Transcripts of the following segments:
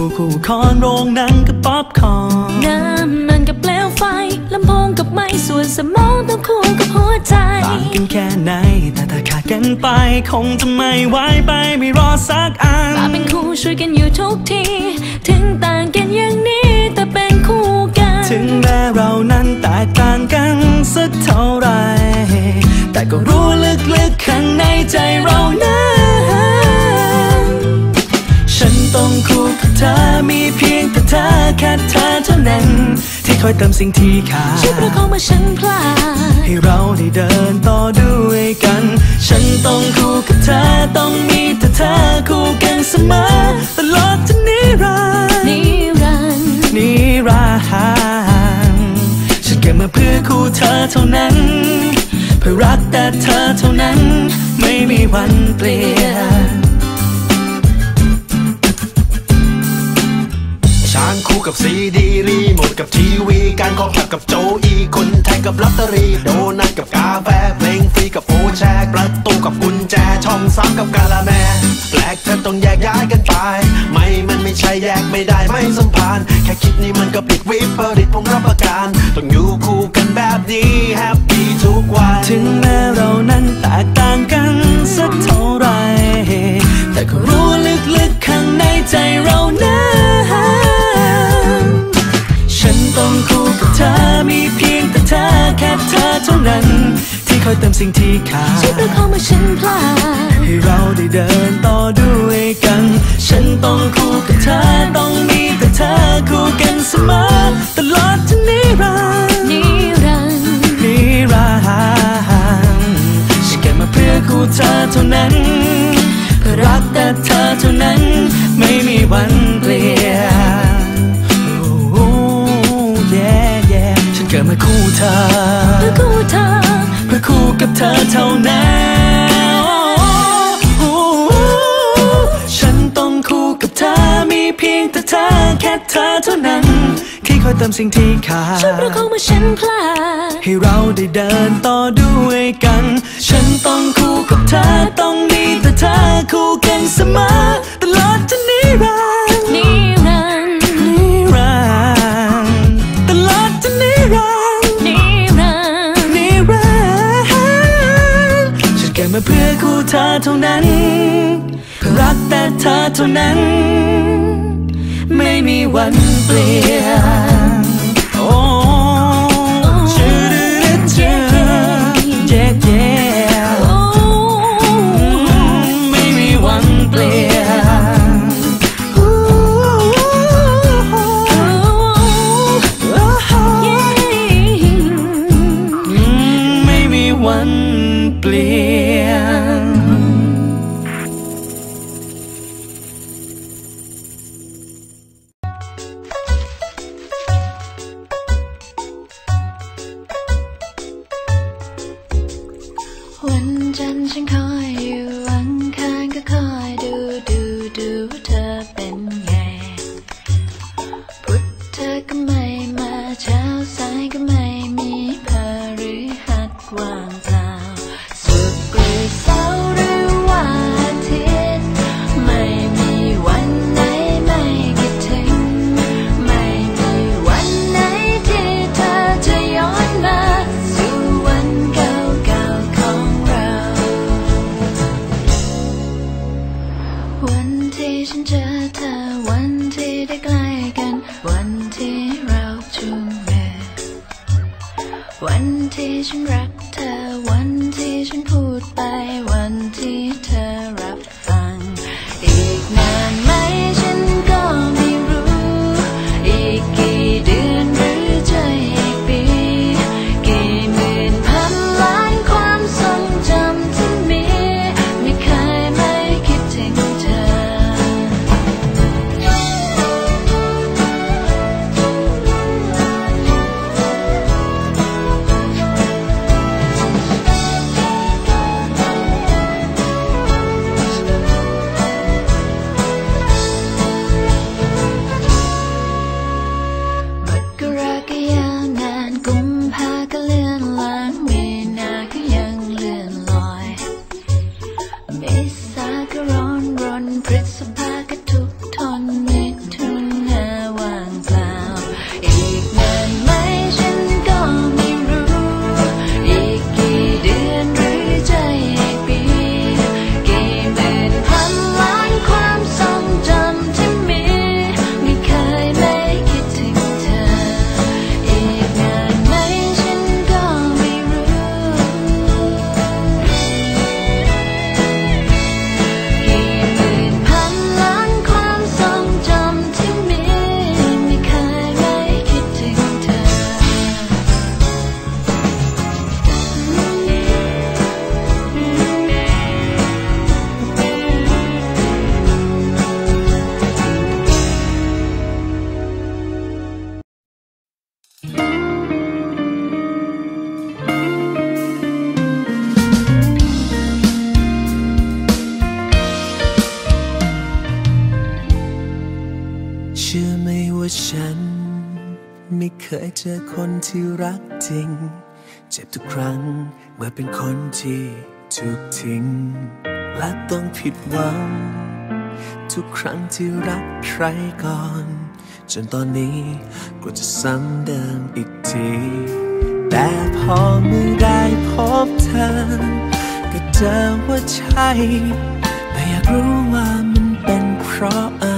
คู่คู่คอนโรงหนังกับป๊อปคอร์นน้ำมันกับเปลวไฟลำโพงกับไม้ส่วนสมองต้องคู่กับหัวใจต่างกันแค่ไหน แต่ถ้าขาดกันไป คงจะไม่ไหวไปไม่รอสักอันมาเป็นคู่ช่วยกันอยู่ทุกที ถึงต่างกันอย่างนี้ แต่เป็นคู่กัน ถึงแม้เรานั้นแตกต่างกันสักเท่าไหรแต่ก็รู้ลึกๆข้างในใจเรานั้นฉัน เธอมีเพียงแต่เธอแค่เธอเท่านั้น ที่คอยเติมสิ่งที่ขาดช่วยประคองเมื่อฉันพลาดให้เราได้เดินต่อด้วยกัน ฉันต้องคู่กับเธอต้องมีแต่เธอคู่กันเสมอตลอดจนนิรันดร์นิรันดร์นิรันดร์ฉันเกิดมาเพื่อคู่เธอเท่านั้น เพื่อรักแต่เธอเท่านั้น ไม่มีวันเปลี่ยน กับซีดีรีโมทกับทีวี การคอขับกับโจอีคนแทงกับลอตเตอรี่โดนัทกับกาแฟเพลงฟรีกับโฟแชร์ประตูกับกุญแจช่องซ้ำกับกาละแมแปลกเธอต้องแยกย้ายกันไป ไม่มันไม่ใช่แยกไม่ได้ไม่สัมพันธ์แค่คิดนี่มันก็ผิดวิปริตผมรับประกันต้องอยู่คู่กันแบบนี้แฮปปี้ทุกวันถึงแม้เรานั้นแตกต่างกัน อยเติมสิ่งที่ขาดช่วยประคองเมื่อฉันพลาดให้เราได้เดินต่อด้วยกัน ฉันต้องคู่กับเธอต้องมีแต่เธอคู่กันเสมอตลอดจนนิรันดร์นิรันดร์นิรันดร์ฉันเกิดมาเพื่อคู่เธอเท่านั้นเพื่อรักแต่เธอเท่านั้น ไม่มีวันเปลี่ยนโอ้โห yeah yeah ฉันเกิดมาคู่เธอ เธอเท่านั้นโอ้โหฉันต้องคู่กับเธอมีเพียงแต่เธอแค่เธอเท่านั้นที่คอยเติมสิ่งที่ขาดช่วยประคองเมื่อฉันพลาดให้เราได้เดินต่อด้วยกัน ฉันต้องคู่กับเธอต้องมีแต่เธอคู่กันเสมอตลอดจนนิรันดร์ เธอเท่านั้น รักแต่เธอเท่านั้น ไม่มีวันเปลี่ยนโอ้ชื่อชื่อ yeah yeah โอ้ไม่มีวันเปลี่ยนวันเปลี่ย เจอคนที่รักจริง เจ็บทุกครั้งเมื่อเป็นคนที่ถูกทิ้ง และต้องผิดหวัง ทุกครั้งที่รักใครก่อน จนตอนนี้ก็จะซ้ำเดิมอีกที แต่พอเมื่อได้พบเธอ ก็เจอว่าใช่ แต่อยากรู้ว่ามันเป็นเพราะอะไร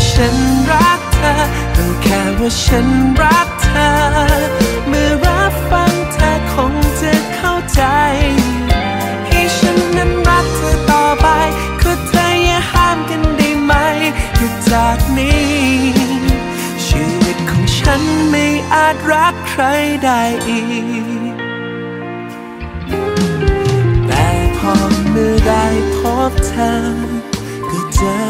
ว่าฉันรักเธอรู้แค่ว่าฉันรักเธอ เมื่อรับฟังเธอคงจะเข้าใจให้ฉันนั้นรักเธอต่อไปคือเธออย่าห้ามกันได้ไหมคือจากนี้ ชีวิตของฉันไม่อาจรักใครได้อีก แต่พอเมื่อได้พบเธอก็เจอ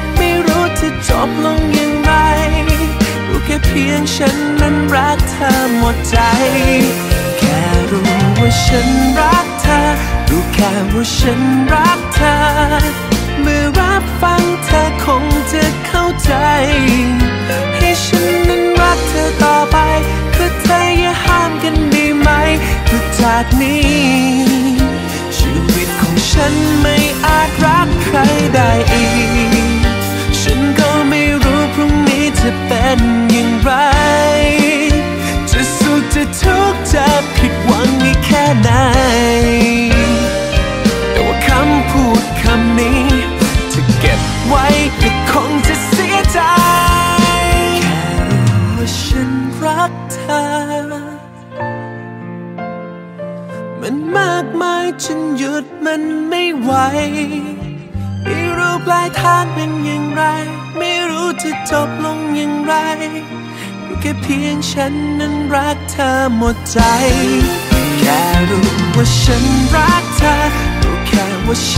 จะจบลงอย่างไร รู้แค่เพียงฉันนั้นรักเธอหมดใจ แค่รู้ว่าฉันรักเธอ รู้แค่ว่าฉันรักเธอ เมื่อรับฟังเธอคงจะเข้าใจ ให้ฉันนั้นรักเธอต่อไป คือเธออย่าห้ามกันด้ไหมคือจากนี้ชีวิตของฉันไม่อาจรักใครได้อีก ไม่รู้พรุ่งนี้จะเป็นอย่างไร จะสุขจะทุกข์จะผิด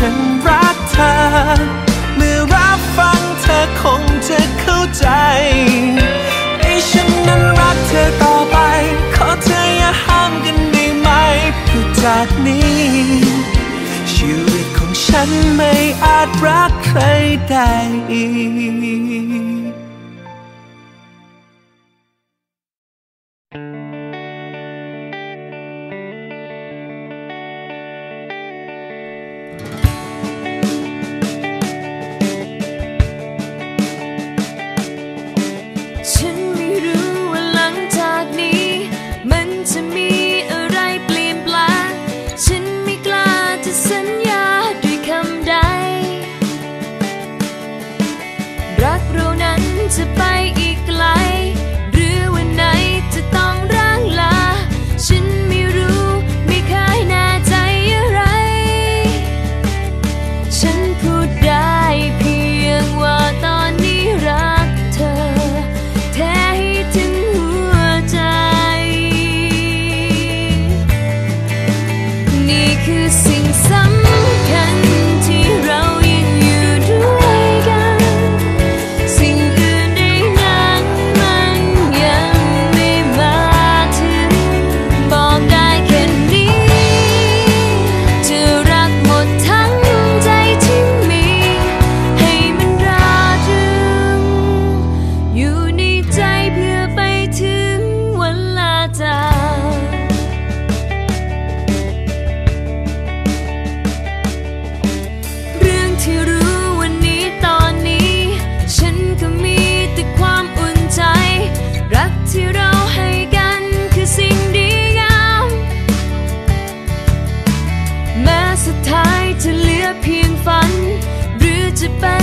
ฉันรักเธอ เมื่อรับฟังเธอคงจะเข้าใจให้ฉันนั้นรักเธอต่อไป ขอเธออย่าห้ามกันได้ไหมเพื่อจากนี้ ชีวิตของฉันไม่อาจรักใครได้อีก c'est pas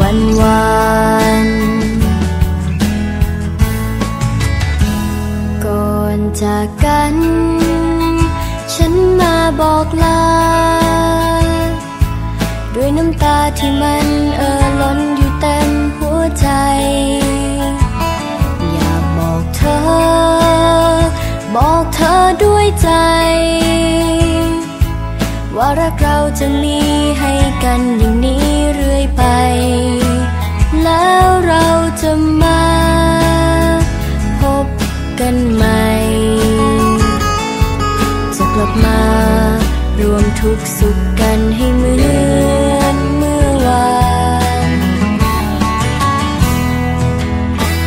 วันวานก่อนจากกัน ฉันมาบอกลา ด้วยน้ำตาที่มันเอ่อล้นอยู่เต็มหัวใจ อยากบอกเธอ บอกเธอด้วยใจ ว่ารักเราจะมีให้กันอย่างนี้เรื่อยไป แล้วเราจะมาพบกันใหม่จะกลับมารวมทุกสุขกันให้เหมือนเมื่อวาน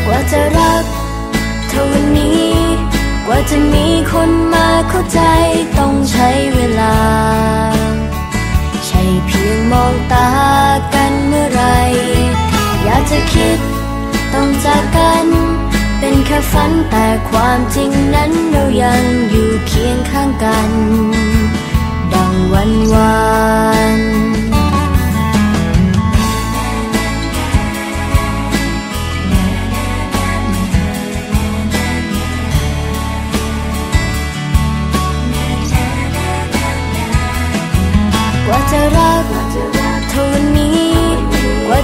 กว่าจะรักเท่าวันนี้ กว่าจะมีคนมา เป็นแค่ฝันแต่ความจริงนั้นเรายังอยู่เคียงข้างกัน ดังวันวานกว่าจะรัก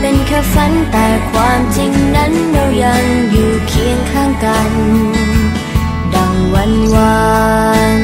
เป็นแค่ฝันแต่ความจริงนั้นเรายังอยู่เคียงข้างกัน ดังวันวาน